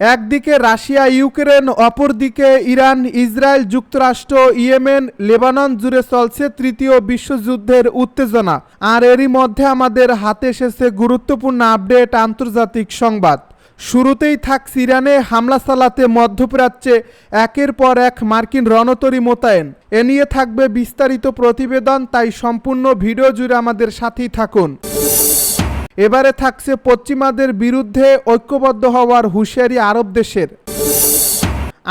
একদিকে Russia, Ukraine, অপরদিকে Iran, Israel, যুক্তরাষ্ট্র, ইয়েমেন, লেবানন জুড়ে চলছে তৃতীয় বিশ্বযুদ্ধের উত্তেজনা। আর এরই মধ্যে আমাদের হাতে এসেছে গুরুত্বপূর্ণ আপডেট আন্তর্জাতিক সংবাদ। শুরুতেই থাকছে ইরানে হামলা চালাতে মধ্যপ্রাচ্যে একের পর এক মার্কিন রণতরী মোতায়েন। এ নিয়ে থাকবে বিস্তারিত প্রতিবেদন, তাই সম্পূর্ণ ভিডিও জুড়ে আমাদের সাথেই থাকুন। এবারে থাকছে পশ্চিমাদের বিরুদ্ধে ঐক্যবদ্ধ হওয়ার হুঁশিয়ারি আরব দেশের।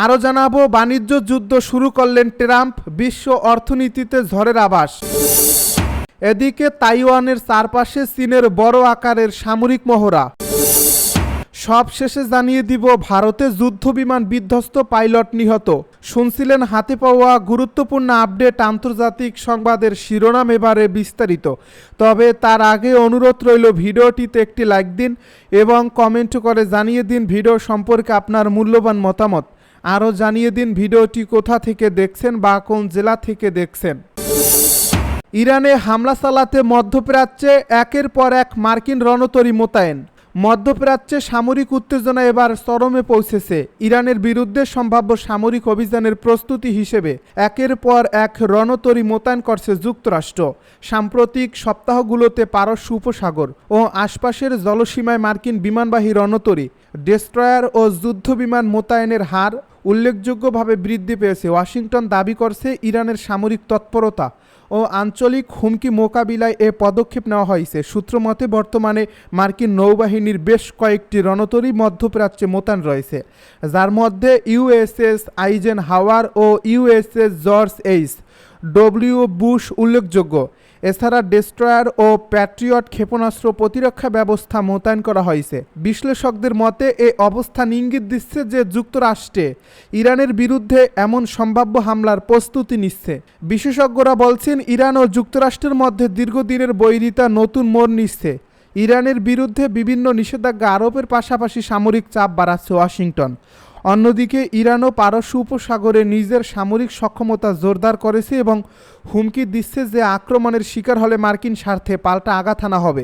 আরও জানাব, বাণিজ্য যুদ্ধ শুরু করলেন ট্রাম্প, বিশ্ব অর্থনীতিতে ঝড়ের আবাস এদিকে তাইওয়ানের চারপাশে চীনের বড় আকারের সামরিক মহড়া। সব শেষে জানিয়ে দিব, ভারতে যুদ্ধ বিমান বিধ্বস্ত পাইলট নিহত। শুনছিলেন হাতে পাওয়া গুরুত্বপূর্ণ আপডেট আন্তর্জাতিক সংবাদের শিরোনাম এবারে বিস্তারিত। তবে তার আগে অনুরোধ রইল, ভিডিওটিতে একটি লাইক দিন এবং কমেন্ট করে জানিয়ে দিন ভিডিও সম্পর্কে আপনার মূল্যবান মতামত। আরও জানিয়ে দিন ভিডিওটি কোথা থেকে দেখছেন বা কোন জেলা থেকে দেখছেন। ইরানে হামলা চালাতে মধ্যপ্রাচ্যে একের পর এক মার্কিন রণতরী মোতায়েন। মধ্যপ্রাচ্যে সামরিক উত্তেজনা এবার চরমে পৌঁছেছে। ইরানের বিরুদ্ধে সম্ভাব্য সামরিক অভিযানের প্রস্তুতি হিসেবে একের পর এক রণতরী মোতায়েন করছে যুক্তরাষ্ট্র। সাম্প্রতিক সপ্তাহগুলোতে পারস্য উপসাগর ও আশপাশের জলসীমায় মার্কিন বিমানবাহী রণতরী, ডেস্ট্রয়ার ও যুদ্ধ বিমান মোতায়েনের হার উল্লেখযোগ্যভাবে বৃদ্ধি পেয়েছে। ওয়াশিংটন দাবি করছে, ইরানের সামরিক তৎপরতা ও আঞ্চলিক হুমকি মোকাবিলায় এ পদক্ষেপ নেওয়া হয়েছে। সূত্রমতে বর্তমানে মার্কিন নৌবাহিনীর বেশ কয়েকটি রণতরী মধ্যপ্রাচ্যে মোতায়েন রয়েছে। যার মধ্যে ইউএসএস আইজেন হাওয়ার ও USS George H W Bush উল্লেখযোগ্য। এছাড়া ডেস্ট্রয়ার ও প্যাট্রিয়ট ক্ষেপণাস্ত্র প্রতিরক্ষা ব্যবস্থা মোতায়েন করা হয়েছে। বিশ্লেষকদের মতে, এ অবস্থান ইঙ্গিত দিচ্ছে যে যুক্তরাষ্ট্রে ইরানের বিরুদ্ধে এমন সম্ভাব্য হামলার প্রস্তুতি নিচ্ছে। বিশেষজ্ঞরা বলছেন, ইরান ও যুক্তরাষ্ট্রের মধ্যে দীর্ঘদিনের বৈরিতা নতুন মোড় নিচ্ছে। ইরানের বিরুদ্ধে বিভিন্ন নিষেধাজ্ঞা আরোপের পাশাপাশি সামরিক চাপ বাড়াচ্ছে ওয়াশিংটন। অন্যদিকে ইরানও পারস্য উপসাগরে নিজের সামরিক সক্ষমতা জোরদার করেছে এবং হুমকি দিচ্ছে যে আক্রমণের শিকার হলে মার্কিন স্বার্থে পাল্টা আঘাত আনা হবে।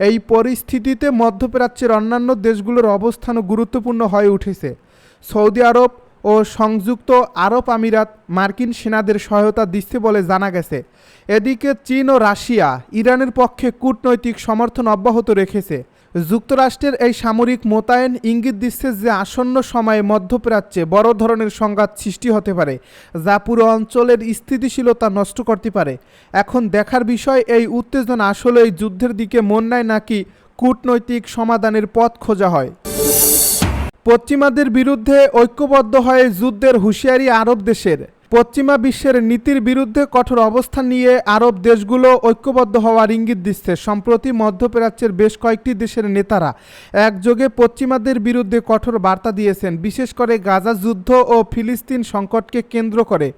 এই পরিস্থিতিতে মধ্যপ্রাচ্যের অন্যান্য দেশগুলোর অবস্থানও গুরুত্বপূর্ণ হয়ে উঠেছে। সৌদি আরব ও সংযুক্ত আরব আমিরাত মার্কিন সেনাদের সহায়তা দিচ্ছে বলে জানা গেছে। এদিকে চীন ও রাশিয়া ইরানের পক্ষে কূটনৈতিক সমর্থন অব্যাহত রেখেছে। যুক্তরাষ্ট্রের এই সামরিক মোতায়েন ইঙ্গিত দিচ্ছে যে আসন্ন সময়ে মধ্যপ্রাচ্যে বড় ধরনের সংঘাত সৃষ্টি হতে পারে, যা পুরো অঞ্চলের স্থিতিশীলতা নষ্ট করতে পারে। এখন দেখার বিষয়, এই উত্তেজনা আসলে এই যুদ্ধের দিকে মন নেয় নাকি কূটনৈতিক সমাধানের পথ খোঁজা হয়। পশ্চিমাদের বিরুদ্ধে ঐক্যবদ্ধ হয়ে যুদ্ধের হুঁশিয়ারি আরব দেশের। পশ্চিমা বিশ্বের নীতির বিরুদ্ধে কঠোর অবস্থান নিয়ে আরব দেশগুলো ঐক্যবদ্ধ হওয়ার ইঙ্গিত দিচ্ছে। সম্প্রতি মধ্যপ্রাচ্যের বেশ কয়েকটি দেশের নেতারা একযোগে পশ্চিমাদের বিরুদ্ধে কঠোর বার্তা দিয়েছেন। বিশেষ করে গাজা যুদ্ধ ও ফিলিস্তিন সংকটকে কেন্দ্র করে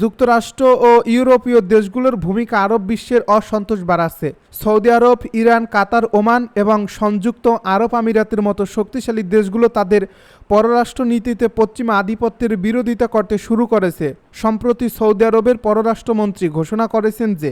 যুক্তরাষ্ট্র ও ইউরোপীয় দেশগুলোর ভূমিকা আরব বিশ্বের অসন্তোষ বাড়াচ্ছে। সৌদি আরব, ইরান, কাতার, ওমান এবং সংযুক্ত আরব আমিরাতের মতো শক্তিশালী দেশগুলো তাদের পররাষ্ট্র নীতিতে পশ্চিমা আধিপত্যের বিরোধিতা করতে শুরু করেছে। সম্প্রতি সৌদি আরবের পররাষ্ট্রমন্ত্রী ঘোষণা করেছেন যে,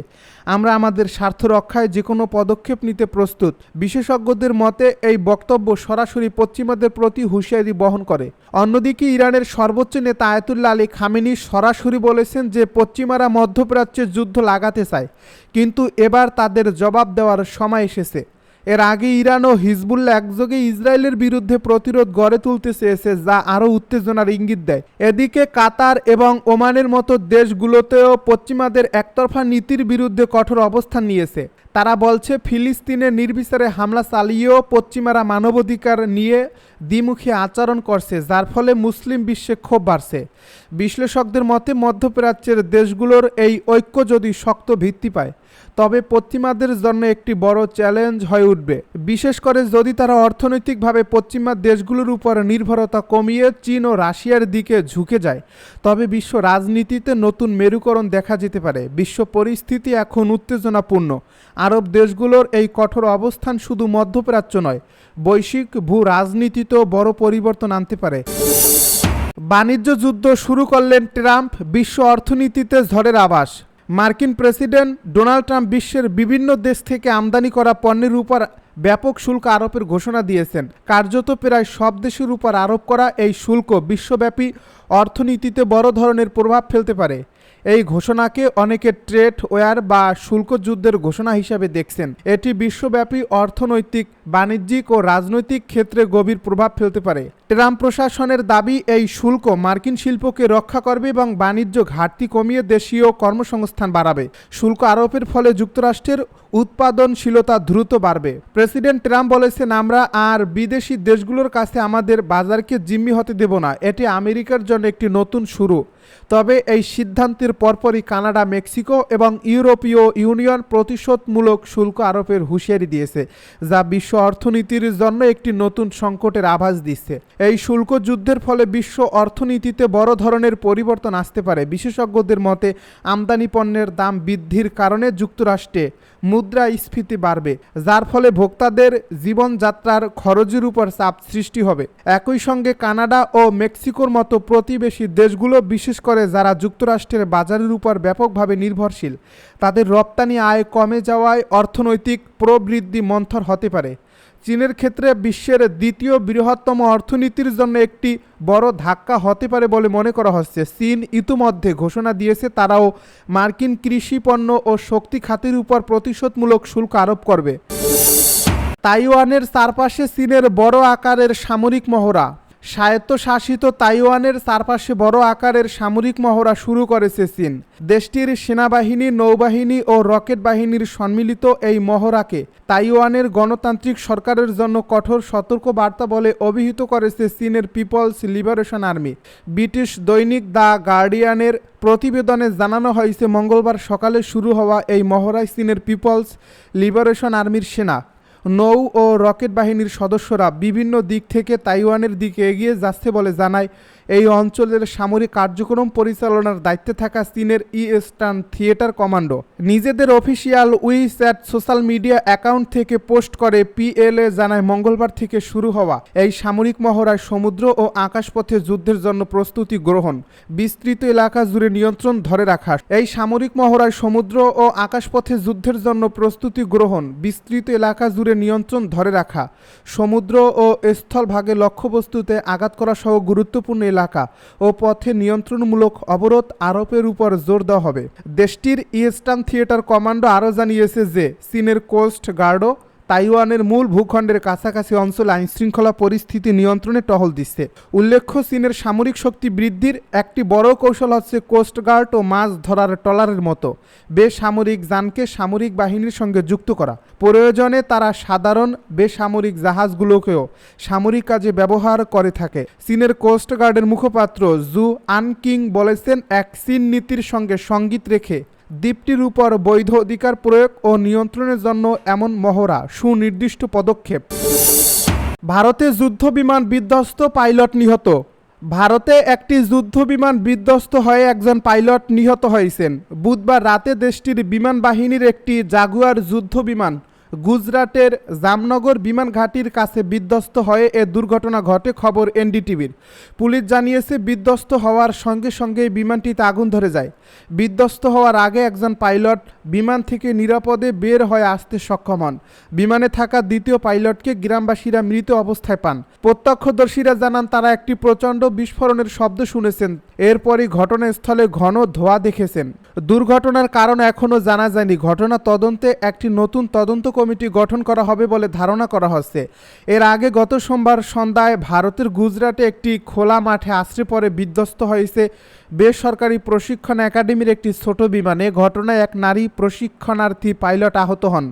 আমরা আমাদের স্বার্থ রক্ষায় যে কোনো পদক্ষেপ নিতে প্রস্তুত। বিশেষজ্ঞদের মতে, এই বক্তব্য সরাসরি পশ্চিমাদের প্রতি হুঁশিয়ারি বহন করে। অন্যদিকে, ইরানের সর্বোচ্চ নেতা আয়াতুল্লাহ আলী খামেনি সরাসরি বলেছেন যে, পশ্চিমারা মধ্যপ্রাচ্যে যুদ্ধ লাগাতে চায়। কিন্তু এবার তাদের জবাব দেওয়ার সময় এসেছে। এর আগে ইরান ও হিজবুল্লাহ একযোগে ইসরায়েলের বিরুদ্ধে প্রতিরোধ গড়ে তুলতে চেয়েছে, যা আরও উত্তেজনার ইঙ্গিত দেয়। এদিকে কাতার এবং ওমানের মতো দেশগুলোতেও পশ্চিমাদের একতরফা নীতির বিরুদ্ধে কঠোর অবস্থান নিয়েছে। তারা বলছে ফিলিস্তিনে নির্বিচারে হামলা চালিয়েও পশ্চিমারা মানবাধিকার নিয়ে দ্বিমুখী আচরণ করছে, যার ফলে মুসলিম বিশ্বে ক্ষোভ বাড়ছে। বিশ্লেষকদের মতে, মধ্যপ্রাচ্যের দেশগুলোর এই ঐক্য যদি শক্ত ভিত্তি পায়, তবে পশ্চিমাদের জন্য একটি বড় চ্যালেঞ্জ হয়ে উঠবে। বিশেষ করে যদি তারা অর্থনৈতিকভাবে পশ্চিমা দেশগুলোর উপর নির্ভরতা কমিয়ে চীন ও রাশিয়ার দিকে ঝুঁকে যায়, তবে বিশ্ব রাজনীতিতে নতুন মেরুকরণ দেখা যেতে পারে। বিশ্ব পরিস্থিতি এখন উত্তেজনাপূর্ণ। আরব দেশগুলোর এই কঠোর অবস্থান শুধু মধ্যপ্রাচ্য নয়, বৈশ্বিক ভূ রাজনীতিতেও বড় পরিবর্তন আনতে পারে। বাণিজ্য যুদ্ধ শুরু করলেন ট্রাম্প বিশ্ব অর্থনীতিতে ঝড়ের আবাস মার্কিন প্রেসিডেন্ট ডোনাল্ড ট্রাম্প বিশ্বের বিভিন্ন দেশ থেকে আমদানি করা পণ্যের উপর ব্যাপক শুল্ক আরোপের ঘোষণা দিয়েছেন। কার্যত প্রায় সব দেশের উপর আরোপ করা এই শুল্ক বিশ্বব্যাপী অর্থনীতিতে বড় ধরনের প্রভাব ফেলতে পারে। এই ঘোষণাকে অনেকে ট্রেড ওয়ার বা শুল্ক যুদ্ধের ঘোষণা হিসাবে দেখছেন। এটি বিশ্বব্যাপী অর্থনৈতিক, বাণিজ্যিক ও রাজনৈতিক ক্ষেত্রে গভীর প্রভাব ফেলতে পারে। ট্রাম্প প্রশাসনের দাবি, এই শুল্ক মার্কিন শিল্পকে রক্ষা করবে এবং বাণিজ্য ঘাটতি কমিয়ে দেশীয় কর্মসংস্থান বাড়াবে। শুল্ক আরোপের ফলে যুক্তরাষ্ট্রের উৎপাদনশীলতা দ্রুত বাড়বে। প্রেসিডেন্ট ট্রাম্প বলেছেন, আমরা আর বিদেশি দেশগুলোর কাছে আমাদের বাজারকে জিম্মি হতে দেব না। এটি আমেরিকার জন্য একটি নতুন শুরু। তবে এই সিদ্ধান্তের পরপরই কানাডা, মেক্সিকো এবং ইউরোপীয় ইউনিয়ন প্রতিশোধমূলক শুল্ক আরোপের হুঁশিয়ারি দিয়েছে, যা বিশ্ব অর্থনীতির জন্য একটি নতুন সংকটের আভাস দিচ্ছে। এই শুল্ক যুদ্ধের ফলে বিশ্ব অর্থনীতিতে বড় ধরনের পরিবর্তন আসতে পারে। বিশেষজ্ঞদের মতে, আমদানি পণ্যের দাম বৃদ্ধির কারণে যুক্তরাষ্ট্রে মুদ্রাস্ফীতি বাড়বে, যার ফলে ভোক্তাদের জীবনযাত্রার খরচের উপর চাপ সৃষ্টি হবে। একই সঙ্গে কানাডা ও মেক্সিকোর মতো প্রতিবেশী দেশগুলো, বিশেষ করে যারা যুক্তরাষ্ট্রের বাজারের উপর ব্যাপকভাবে নির্ভরশীল, তাদের রপ্তানি আয় কমে যাওয়ায় অর্থনৈতিক প্রবৃদ্ধি মন্থর হতে পারে। চীনের ক্ষেত্রে বিশ্বের দ্বিতীয় বৃহত্তম অর্থনীতির জন্য একটি বড় ধাক্কা হতে পারে বলে মনে করা হচ্ছে। চীন ইতিমধ্যে ঘোষণা দিয়েছে তারাও মার্কিন কৃষি পণ্য ও শক্তি খাতের উপর প্রতিশোধমূলক শুল্ক আরোপ করবে। তাইওয়ানের চারপাশে চীনের বড় আকারের সামরিক মহড়া। স্বায়ত্তশাসিত তাইওয়ানের চারপাশে বড় আকারের সামরিক মহড়া শুরু করেছে চীন। দেশটির সেনাবাহিনী, নৌবাহিনী ও রকেট বাহিনীর সম্মিলিত এই মহড়াকে তাইওয়ানের গণতান্ত্রিক সরকারের জন্য কঠোর সতর্ক বার্তা বলে অভিহিত করেছে চীনের পিপলস লিবারেশন আর্মি। ব্রিটিশ দৈনিক দ্য গার্ডিয়ানের প্রতিবেদনে জানানো হয়েছে, মঙ্গলবার সকালে শুরু হওয়া এই মহড়ায় চীনের পিপলস লিবারেশন আর্মির সেনা নৌ ও রকেট বাহিনীর সদস্যরা বিভিন্ন দিক থেকে তাইওয়ানের দিকে এগিয়ে যাচ্ছে বলে জানায় এই অঞ্চলের সামরিক কার্যক্রম পরিচালনার দায়িত্বে থাকা চীনের ইস্টার্ন থিয়েটার কমান্ডো। নিজেদের official WeChat social media account থেকে পোস্ট করে পিএলএ জানায় মঙ্গলবার থেকে শুরু হওয়া এই সামরিক মহড়ায় সমুদ্র ও আকাশপথে যুদ্ধের জন্য প্রস্তুতি গ্রহণ, বিস্তৃত এলাকা জুড়ে নিয়ন্ত্রণ ধরে রাখা। এই সামরিক মহড়ায় সমুদ্র ও আকাশপথে যুদ্ধের জন্য প্রস্তুতি গ্রহণ, বিস্তৃত এলাকা জুড়ে নিয়ন্ত্রণ ধরে রাখা। সমুদ্র ও স্থলভাগে লক্ষ্যবস্তুতে আঘাত করা সহ গুরুত্বপূর্ণ এলাকা ও পথে নিয়ন্ত্রণমূলক অবরোধ আরোপের উপর জোর দেওয়া হবে। দেশটির ইস্টার্ন থিয়েটার কমান্ডো আরও জানিয়েছে যে, চীনের কোস্ট গার্ডও তাইওয়ানের মূল ভূখণ্ডের কাছাকাছি অঞ্চলে আইনশৃঙ্খলা পরিস্থিতি নিয়ন্ত্রণে টহল দিচ্ছে। উল্লেখ্য, চীনের সামরিক শক্তি বৃদ্ধির একটি বড় কৌশল হচ্ছে কোস্টগার্ড ও মাছ ধরার ট্রলারের মতো। বেসামরিক যানকে সামরিক বাহিনীর সঙ্গে যুক্ত করা। প্রয়োজনে তারা সাধারণ বেসামরিক জাহাজগুলোকেও সামরিক কাজে ব্যবহার করে থাকে। চীনের কোস্টগার্ডের মুখপাত্র জু আনকিং বলেছেন, এক চীন নীতির সঙ্গে সংগীত রেখে দ্বীপটির উপর বৈধ অধিকার প্রয়োগ ও নিয়ন্ত্রণের জন্য এমন মহড়া সুনির্দিষ্ট পদক্ষেপ। ভারতে যুদ্ধ বিমান বিধ্বস্ত পাইলট নিহত। ভারতে একটি যুদ্ধ বিমান বিধ্বস্ত হয়ে একজন পাইলট নিহত হয়েছেন। বুধবার রাতে দেশটির বিমান বাহিনীর একটি জাগুয়ার যুদ্ধ বিমান গুজরাটের জামনগর বিমান ঘাঁটির কাছে বিধ্বস্ত হয়ে এ দুর্ঘটনা ঘটে, খবর এনডিটিভির। পুলিশ জানিয়েছে, বিধ্বস্ত হওয়ার সঙ্গে সঙ্গে বিমানটিতে আগুন ধরে যায়। বিধ্বস্ত হওয়ার আগে একজন পাইলট বিমান থেকে নিরাপদে বের হয়ে আসতে সক্ষম হন। বিমানে থাকা দ্বিতীয় পাইলটকে গ্রামবাসীরা মৃত অবস্থায় পান। প্রত্যক্ষদর্শীরা জানান, তারা একটি প্রচণ্ড বিস্ফোরণের শব্দ শুনেছেন। এরপরই ঘটনাস্থলে ঘন ধোঁয়া দেখেছেন। দুর্ঘটনার কারণ এখনও জানা যায়নি। ঘটনা তদন্তে একটি নতুন তদন্ত কমিটি গঠন করা হবে বলে ধারণা করা হচ্ছে। এর আগে গত সোমবার সন্ধ্যায় ভারতের গুজরাটে একটি খোলা মাঠে আশ্রে পরে বিধ্বস্ত হয়েছে বেসরকারি প্রশিক্ষণ একাডেমির একটি ছোট বিমানে। ঘটনায় এক নারী প্রশিক্ষণার্থী পাইলট আহত হন।